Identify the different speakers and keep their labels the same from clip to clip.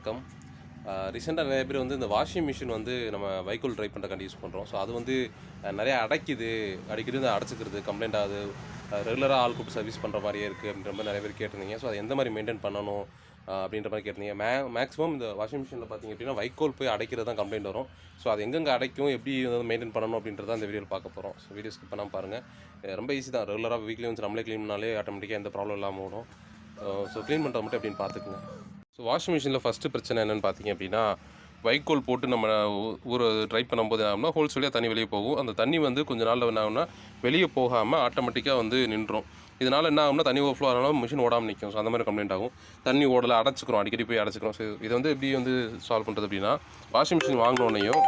Speaker 1: வணக்கம். ரீசெண்டாக நிறைய பேர் வந்து இந்த வாஷிங் மிஷின் வந்து நம்ம வைக்கோல் ட்ரை பண்ணுறக்காண்டி யூஸ் பண்ணுறோம் ஸோ அது வந்து நிறையா நிறைய அடைக்குது. அடிக்கடி வந்து அடைச்சிக்கிறது கம்ப்ளைண்ட் ஆகுது. ரெகுலராக ஆள் கூப்பிட்டு சர்வீஸ் பண்ணுற மாதிரியே இருக்குது அப்படின்ற மாதிரி நிறைய பேர் கேட்டிருந்தீங்க. ஸோ அது எந்த மாதிரி மெயின்டைன் பண்ணணும் அப்படின்ற மாதிரி கேட்டிருந்தீங்க. மே மேக்ஸிமம் இந்த வாஷிங் மிஷினில் பார்த்திங்க அப்படின்னா வைக்கோல் போய் அடைக்கிறது தான் கம்ப்ளைண்ட் வரும். ஸோ அது எங்கெங்கே அடைக்கும் எப்படி வந்து மெயின்டைன் பண்ணணும் அப்படின்றத அந்த வீடியோவில் பார்க்க போகிறோம் ஸோ வீடியோ ஸ்கிப் பண்ணாமல் பாருங்கள் ரொம்ப ஈஸி தான். ரெகுலராக வீக்லி வந்து நம்மளே க்ளீன் பண்ணாலே ஆட்டோமேட்டிக்காக எந்த ப்ராப்ளம் இல்லாமல் ஓடும். ஸோ க்ளீன் பண்ணுறது மட்டும் எப்படின்னு பார்த்துக்குங்க. ஸோ வாஷிங் மிஷினில் ஃபஸ்ட்டு பிரச்சனை என்னென்னு பார்த்தீங்க அப்படின்னா வைக்கோல் போட்டு நம்ம ஒரு ஊற ட்ரை பண்ணும்போது என்ன ஆகும்னா ஹோல்ஸ் வழியாக தண்ணி வெளியே போகும். அந்த தண்ணி வந்து கொஞ்சம் நாளில் என்ன ஆகும்னா வெளியே போகாமல் ஆட்டோமேட்டிக்காக வந்து நின்றோம் இதனால் என்ன ஆகும்னா தண்ணி ஓவர்ஃப்ளோ ஆனாலும் மிஷின் ஓடாமல் நிற்கும் ஸோ அந்த மாதிரி கம்ப்ளைண்ட் ஆகும். தண்ணி ஓடலை அடைச்சிக்கிறோம். அடிக்கடி போய் அடைச்சிக்கிறோம். ஸோ இதை வந்து எப்படி வந்து சால்வ் பண்ணுறது அப்படின்னா வாஷிங் மிஷின் வாங்கினோடனையும்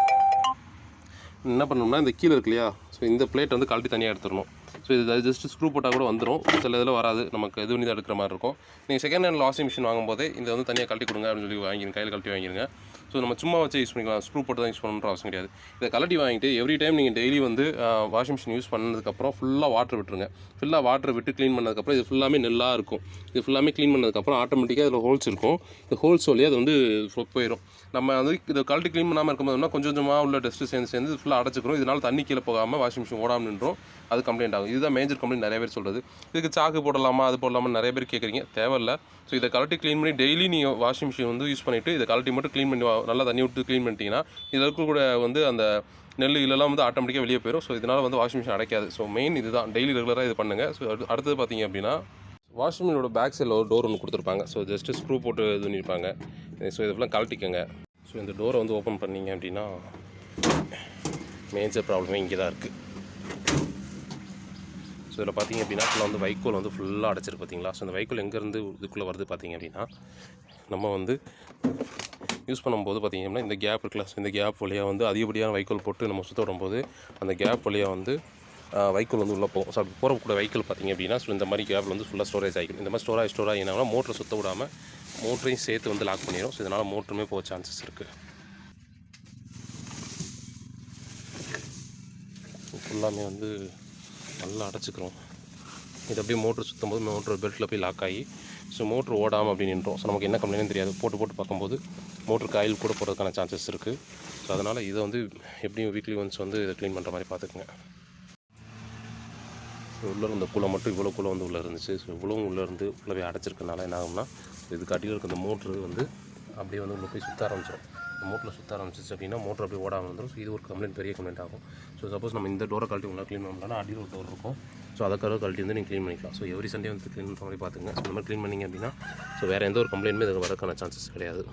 Speaker 1: என்ன பண்ணணும்னா இந்த கீழே இருக்கு இல்லையா ஸோ இந்த பிளேட் வந்து கழட்டி தனியாக எடுத்துடணும். ஸோ இது ஜஸ்ட் ஸ்க்ரூ போட்டால் கூட வந்துடும் சில இதில் வராது. நமக்கு இது பண்ணி தான் எடுக்கிற மாதிரி இருக்கும். நீங்கள் செகண்ட் ஹேண்ட் வாஷிங் மிஷின் வாங்கும்போதே இதை வந்து தனியாக கழட்டி கொடுங்க அப்படின்னு சொல்லி வாங்கிடுங்க கையில் கழட்டி வாங்கிருங்க. ஸோ நம்ம சும்மா வச்சு யூஸ் பண்ணிக்கலாம். ஸ்க்ரூ போட்டு தான் யூஸ் பண்ணுற அவசியம் கிடையாது. இதை கழட்டி வாங்கிட்டு எவ்ரி டைம் நீங்கள் டெய்லி வந்து வாஷிங் மிஷின் யூஸ் பண்ணதுக்கப்புறம் ஃபுல்லாக வாட்டர் விட்டுருங்க. ஃபுல்லாக வாட்டர் விட்டு க்ளீன் பண்ணதுக்கப்புறம் இது ஃபுல்லாமே நெல்லாக இருக்கும். இது ஃபுல்லாமே க்ளீன் பண்ணதுக்கப்புறம் ஆட்டோமேட்டிக்காக இதில் ஹோல்ஸ் இருக்கும். இந்த ஹோல்ஸ் வழியாக அது வந்து போயிடும் நம்ம வந்து இதை கழட்டி க்ளீன் பண்ணாமல் இருக்கும்போதுனா கொஞ்சம் கொஞ்சமாக உள்ள டஸ்ட்டு சேர்ந்து சேர்ந்து ஃபுல்லாக அடைச்சிக்கிறோம். இதனால் தண்ணி கீழே போகாமல் வாஷிங் மிஷின் ஓடாமல் நின்றோம். அது கம்ப்ளைண்ட் ஆகும். இதுதான் மேஜர் கம்ப்ளைண்ட் நிறைய பேர் சொல்கிறது இதுக்கு சாக்கு போடலாமா அது போடலாமா நிறைய பேர் கேட்குறீங்க தேவையில்ல. ஸோ இதை கழட்டி க்ளீன் பண்ணி டெய்லி நீங்கள் வாஷிங் மிஷின் வந்து யூஸ் பண்ணிவிட்டு இதை கழட்டி மட்டும் க்ளீன் பண்ணி நல்லா தண்ணி விட்டு க்ளீன் பண்ணிட்டீங்கன்னா இதில் கூட வந்து அந்த நெல் இதெல்லாம் வந்து ஆட்டோமேட்டிக்காக வெளியே போயிடும் ஸோ இதனால் வந்து வாஷிங் மிஷின் அடைக்காது. ஸோ மெயின் இதுதான். டெய்லி ரெகுலராக இது பண்ணுங்கள் ஸோ அடுத்தது பார்த்தீங்க அப்படின்னா வாஷிங் மிஷினோட பேக் சைடில் ஒரு டோர் ஒன்று கொடுத்துருப்பாங்க. ஸோ ஜஸ்ட்டு ஸ்க்ரூ போட்டு இது பண்ணியிருப்பாங்க ஸோ இதெல்லாம் கழட்டிக்கங்க. ஸோ இந்த டோரை வந்து ஓப்பன் பண்ணீங்க அப்படின்னா மேஜர் ப்ராப்ளமே இங்கே தான் இருக்குது ஸோ இதில் பார்த்தீங்க அப்படின்னா ஃபுல்லாக வந்து வைக்கோல் வந்து ஃபுல்லாக அடைச்சிருக்கு பார்த்தீங்களா? ஸோ இந்த வைக்கோல் எங்கேருந்து இதுக்குள்ளே வருது பார்த்திங்க அப்படின்னா நம்ம வந்து யூஸ் பண்ணும்போது பார்த்தீங்க அப்படின்னா இந்த கேப் இருக்குல்ல ஸோ இந்த கேப் வழியாக வந்து அதிகப்படியான வைக்கோல் போட்டு நம்ம சுத்த விடும்போது அந்த கேப் வழியாக வந்து வைக்கோல் வந்து உள்ளே போகும். ஸோ அப்படி போகக்கூடிய வைக்கோல் பார்த்தீங்க அப்படின்னா ஸோ இந்த மாதிரி கேப்பில் வந்து ஃபுல்லாக ஸ்டோரேஜ் ஆகிக்கும். இந்த மாதிரி ஸ்டோரேஜ் ஸ்டோர் ஆகினா மோட்டரை சுற்ற விடாமல் மோட்டரையும் சேர்த்து வந்து லாக் பண்ணிடும் ஸோ இதனால் மோட்டருமே போக சான்சஸ் இருக்குது ஃபுல்லாமே வந்து நல்லா அடைச்சிக்கிறோம். இது அப்படியே மோட்ரு சுற்றும் போது மோட்ரு பெல்ட்டில் போய் லாக் ஆகி ஸோ மோட்ரு ஓடாமல் அப்படி நின்றோம். ஸோ நமக்கு என்ன கம்ப்ளைண்ட் தெரியாது. போட்டு போட்டு பார்க்கும்போது மோட்ருக்கு ஆயில் கூட போகிறதுக்கான சான்சஸ் இருக்குது ஸோ அதனால் இதை வந்து எப்படியும் வீக்லி ஒன்ஸ் வந்து இதை க்ளீன் பண்ணுற மாதிரி பார்த்துக்குங்க. ஸோ உள்ளே இருந்த குளை மட்டும் இவ்வளோ குளம் வந்து உள்ளே இருந்துச்சு. ஸோ இவ்வளவும் உள்ளே இருந்து உள்ளே போய் அடைச்சிருக்கனால என்ன ஆகும்னா இதுக்கு அடியில் இருக்க இந்த மோட்ரு வந்து அப்படியே வந்து உள்ளே போய் சுற்ற ஆரம்பிச்சிடும் மோட்டில் மோட்டரில் சுற்ற ஆரம்பிச்சிச்சு அப்படின்னா மோட்டர் அப்படியே ஓடாமல் வந்துடும் ஸோ இது ஒரு கம்ப்ளைண்ட் பெரிய கம்ப்ளைண்ட் ஆகும். ஸோ சப்போஸ் நம்ம இந்த டோரை கழட்டி உள்ள க்ளீன் பண்ணோம்னா அடியில் ஒரு டோர் இருக்கும். ஸோ அதுக்காக கழட்டி வந்து நீங்கள் க்ளீன் பண்ணிக்கலாம். ஸோ எவ்ரி சண்டே வந்து க்ளீன் பண்ணுற மாதிரி பார்த்துங்க. ஸோ இந்த மாதிரி க்ளீன் பண்ணிங்க அப்படின்னா ஸோ வேறு எந்த ஒரு கம்ப்ளைண்ட்டுமே இதுக்கு வரக்கான சான்சஸ் கிடையாது.